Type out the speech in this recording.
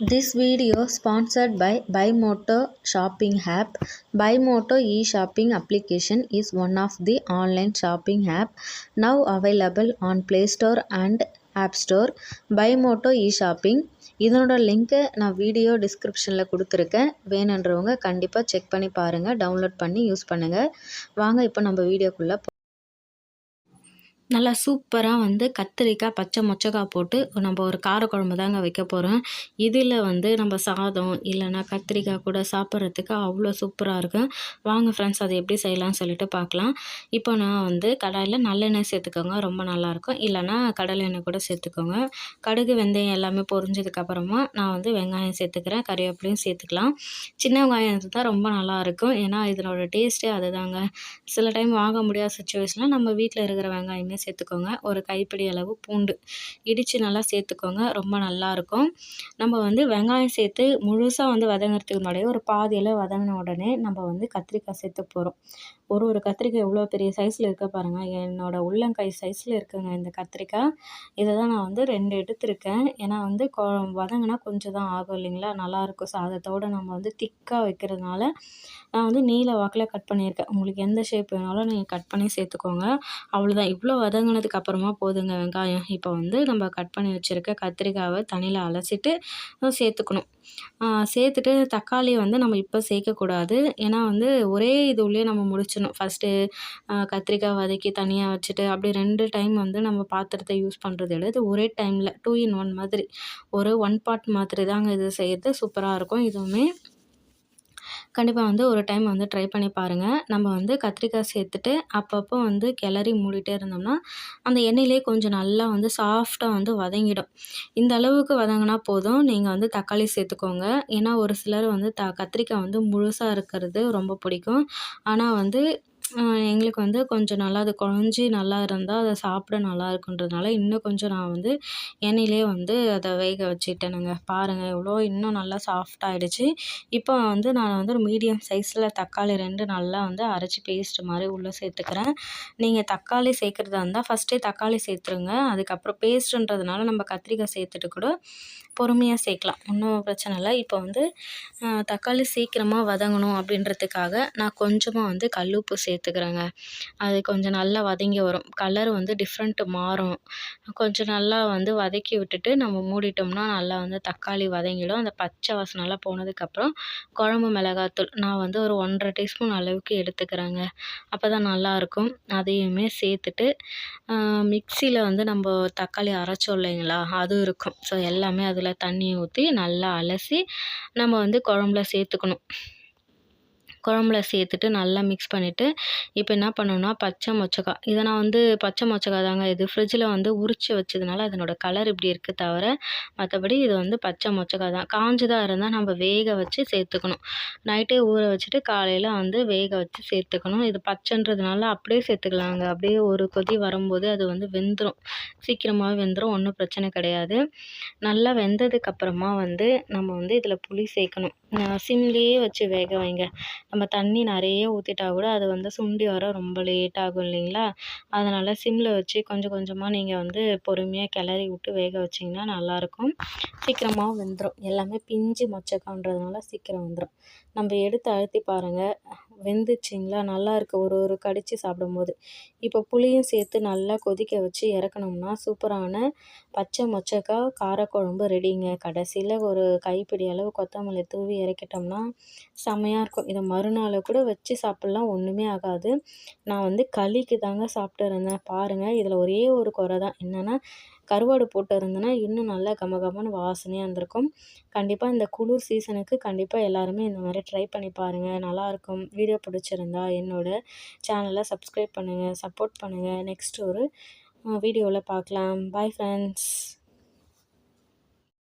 This video sponsored by Buymoto shopping app. Buymoto e-shopping application is one of the online shopping app now available on Play Store and App Store. Buymoto e-shopping இதனோட லிங்க்கை நான் video டிஸ்கிரிப்ஷனில் கொடுத்துருக்கேன் வேணுன்றவங்க கண்டிப்பாக check பண்ணி பாருங்கள் download பண்ணி யூஸ் பண்ணுங்கள் வாங்க இப்போ நம்ம வீடியோக்குள்ளே நல்லா சூப்பராக வந்து கத்திரிக்காய் பச்சை மொச்சக்காய் போட்டு நம்ம ஒரு காரக்குழம்பு தாங்க வைக்க போகிறோம் இதில் வந்து நம்ம சாதம் இல்லைன்னா கத்திரிக்காய் கூட சாப்பிட்றதுக்கு அவ்வளோ சூப்பராக இருக்கும். வாங்க ஃப்ரெண்ட்ஸ் அதை எப்படி செய்யலாம்னு சொல்லிட்டு பார்க்கலாம். இப்போ நான் வந்து கடாயில் நல்லெண்ணெய் சேர்த்துக்கோங்க ரொம்ப நல்லாயிருக்கும் இல்லைன்னா கடலை எண்ணெய் கூட சேர்த்துக்கோங்க. கடுகு வெந்தயம் எல்லாமே பொரிஞ்சதுக்கப்புறமா நான் வந்து வெங்காயம் சேர்த்துக்கிறேன் கறிவேப்பிலையும் சேர்த்துக்கலாம். சின்ன வெங்காயம் தான் ரொம்ப நல்லாயிருக்கும் ஏன்னா இதனோட டேஸ்ட்டே அதுதாங்க. சில டைம் வாங்க முடியாத சுச்சுவேஷனில் நம்ம வீட்டில் இருக்கிற வெங்காயமே சேர்த்துக்கோங்க. ஒரு கைப்பிடி அளவு பூண்டு. இடித்து நல்லா சேர்த்துக்கோங்க. ரொம்ப நல்லாயிருக்கும் நம்ம வந்து வெங்காயம் சேர்த்து முழுசாக வந்து வதங்குறதுக்கு முன்னாடியே ஒரு பாதியில் வதங்கின உடனே நம்ம வந்து கத்திரிக்காய் சேர்த்து போகிறோம் ஒரு ஒரு கத்திரிக்காய் எவ்வளோ பெரிய சைஸில் இருக்க பாருங்கள் என்னோடய உள்ளங்கை சைஸில் இருக்குங்க இந்த கத்திரிக்காய். இதை தான் நான் வந்து ரெண்டு எடுத்திருக்கேன். ஏன்னா வந்து கொ வதங்கினா கொஞ்சம் தான் ஆகும் இல்லைங்களா? நல்லாயிருக்கும் சாதத்தோடு நம்ம வந்து திக்காக வைக்கிறதுனால நான் வந்து நீல வாக்கில் கட் பண்ணியிருக்கேன். உங்களுக்கு எந்த ஷேப் வேணாலும் நீங்கள் கட் பண்ணி சேர்த்துக்கோங்க. அவ்வளோதான் இவ்வளோ வதங்கினதுக்கு அப்புறமா போதுங்க வெங்காயம். இப்போ வந்து நம்ம கட் பண்ணி வச்சுருக்க கத்திரிக்காவை தண்ணியில் அலசிட்டு சேர்த்துக்கணும். சேர்த்துட்டு தக்காளி வந்து நம்ம இப்போ சேர்க்கக்கூடாது ஏன்னா வந்து ஒரே இது உள்ளே நம்ம முடிச்சிடணும். ஃபஸ்ட்டு கத்திரிக்காய் வதக்கி தனியாக வச்சுட்டு அப்படி ரெண்டு டைம் வந்து நம்ம பாத்திரத்தை யூஸ் பண்ணுறது எடுத்து ஒரே டைமில் டூ இன் ஒன் மாதிரி. ஒரு ஒன் பார்ட் மாதிரி தாங்க இது செய்கிறது சூப்பராக இருக்கும். இதுவுமே கண்டிப்பாக வந்து ஒரு டைம் வந்து ட்ரை பண்ணி பாருங்கள் நம்ம வந்து கத்திரிக்காய் சேர்த்துட்டு அப்பப்போ வந்து கிளறி மூடிட்டே இருந்தோம்னா அந்த எண்ணெயிலே கொஞ்சம் நல்லா வந்து சாஃப்டாக வந்து வதங்கிடும். இந்த அளவுக்கு வதங்கினா போதும். நீங்கள் வந்து தக்காளி சேர்த்துக்கோங்க. ஏன்னா ஒரு சிலர் வந்து த கத்திரிக்காய் வந்து முழுசாக இருக்கிறது ரொம்ப பிடிக்கும். ஆனால் வந்து எங்களுக்கு வந்து கொஞ்சம் நல்லா அது குழஞ்சி நல்லா இருந்தால் அதை சாப்பிட நல்லா இருக்குன்றதுனால இன்னும் கொஞ்சம் நான் வந்து எண்ணெயிலே வந்து அதை வேக வச்சுட்டேனுங்க பாருங்கள் எவ்வளோ இன்னும் நல்லா சாஃப்ட் ஆகிடுச்சி இப்போ வந்து நான் வந்து ஒரு மீடியம் சைஸில் தக்காளி ரெண்டு நல்லா வந்து அரைச்சி பேஸ்ட் மாதிரி உள்ளே சேர்த்துக்கிறேன். நீங்கள் தக்காளி சேர்க்குறதா இருந்தால் ஃபஸ்ட்டே தக்காளி சேர்த்துருங்க. அதுக்கப்புறம் பேஸ்ட்டுன்றதுனால நம்ம கத்திரிக்காய் சேர்த்துட்டு கூட பொறுமையாக சேர்க்கலாம். ஒன்றும் பிரச்சனை இல்லை. இப்போ வந்து தக்காளி சீக்கிரமாக வதங்கணும் அப்படின்றதுக்காக நான் கொஞ்சமாக வந்து கல் உப்பு சேர்த்துக்கிறேங்க. அது கொஞ்சம் நல்லா வதங்கி வரும். கலர் வந்து டிஃப்ரெண்ட்டு மாறும். கொஞ்சம் நல்லா வந்து வதக்கி விட்டுட்டு நம்ம மூடிட்டோம்னா நல்லா வந்து தக்காளி வதங்கிடும். அந்த பச்சை வாசனைலாம் போனதுக்கப்புறம் குழம்பு மிளகாத்தூள் நான் வந்து ஒரு ஒன்றரை டீஸ்பூன் அளவுக்கு எடுத்துக்கிறேங்க. அப்போ தான் நல்லாயிருக்கும் அதையுமே சேர்த்துட்டு மிக்சியில் வந்து நம்ம தக்காளி அரைச்சோம் இல்லைங்களா? அதுவும் இருக்கும். ஸோ எல்லாமே அது அதில் தண்ணியை ஊற்றி நல்லா அலசி நம்ம வந்து குழம்புல சேர்த்துக்கணும். குழம்புல சேர்த்துட்டு நல்லா மிக்ஸ் பண்ணிவிட்டு இப்போ என்ன பண்ணணும்னா பச்சை மொச்சக்காய் இதை நான் வந்து பச்சை மொச்சக்காய் தாங்க இது. ஃப்ரிட்ஜில் வந்து உரித்து வச்சதுனால அதனோட கலர் இப்படி இருக்குது தவிர மற்றபடி இது வந்து பச்சை மொச்சக்காய் தான். காஞ்சதாக இருந்தால் நம்ம வேக வச்சு சேர்த்துக்கணும். நைட்டே ஊற வச்சுட்டு காலையில் வந்து வேக வச்சு சேர்த்துக்கணும். இது பச்சைன்றதுனால அப்படியே சேர்த்துக்கலாங்க. அப்படியே ஒரு கொதி வரும்போது அது வந்து வெந்துடும் சீக்கிரமாக வெந்துடும் ஒன்றும் பிரச்சனை கிடையாது. நல்லா வெந்ததுக்கப்புறமா வந்து நம்ம வந்து இதில் புளி சேர்க்கணும். சிம்லேயே வச்சு வேக வைங்க. நம்ம தண்ணி நிறைய ஊற்றிட்டா கூட அது வந்து சுண்டி வர ரொம்ப லேட் ஆகும் இல்லைங்களா? அதனால் சிம்மில் வச்சு கொஞ்சம் கொஞ்சமாக நீங்கள் வந்து பொறுமையாக கிளறி விட்டு வேக வச்சிங்கன்னா நல்லாயிருக்கும். சீக்கிரமாக வெந்துடும் எல்லாமே பிஞ்சு மொச்சக்கான்றதுனால சீக்கிரம் வந்துடும் நம்ம எடுத்து அழுத்தி பாருங்கள் வெந்துச்சிங்களா? நல்லா இருக்குது ஒரு ஒரு கடித்து சாப்பிடும்போது. இப்போ புளியும் சேர்த்து நல்லா கொதிக்க வச்சு இறக்கணும்னா சூப்பரான பச்சை மொச்சக்காய் காரக்குழம்பு ரெடிங்க. கடைசியில் ஒரு கைப்பிடி அளவு கொத்தமல்லி தூவி இறக்கிட்டோம்னா செம்மையாக இருக்கும். இதை மறுநாள் கூட வச்சு சாப்பிட்லாம். ஒன்றுமே ஆகாது. நான் வந்து களிக்கு தாங்க சாப்பிட்டு இருந்தேன். பாருங்கள் இதில் ஒரே ஒரு குறை தான். என்னென்னா கருவாடு போட்டு இருந்தேன்னா இன்னும் நல்லா கம கமன்னு வாசனையாக இருந்திருக்கும். கண்டிப்பாக இந்த குளிர் சீசனுக்கு கண்டிப்பாக எல்லாருமே இந்த மாதிரி ட்ரை பண்ணி பாருங்கள் நல்லாயிருக்கும் வீடியோ பிடிச்சிருந்தா என்னோடய சேனலை சப்ஸ்கிரைப் பண்ணுங்கள் சப்போர்ட் பண்ணுங்கள் நெக்ஸ்ட் ஒரு வீடியோவில் பார்க்கலாம். Bye friends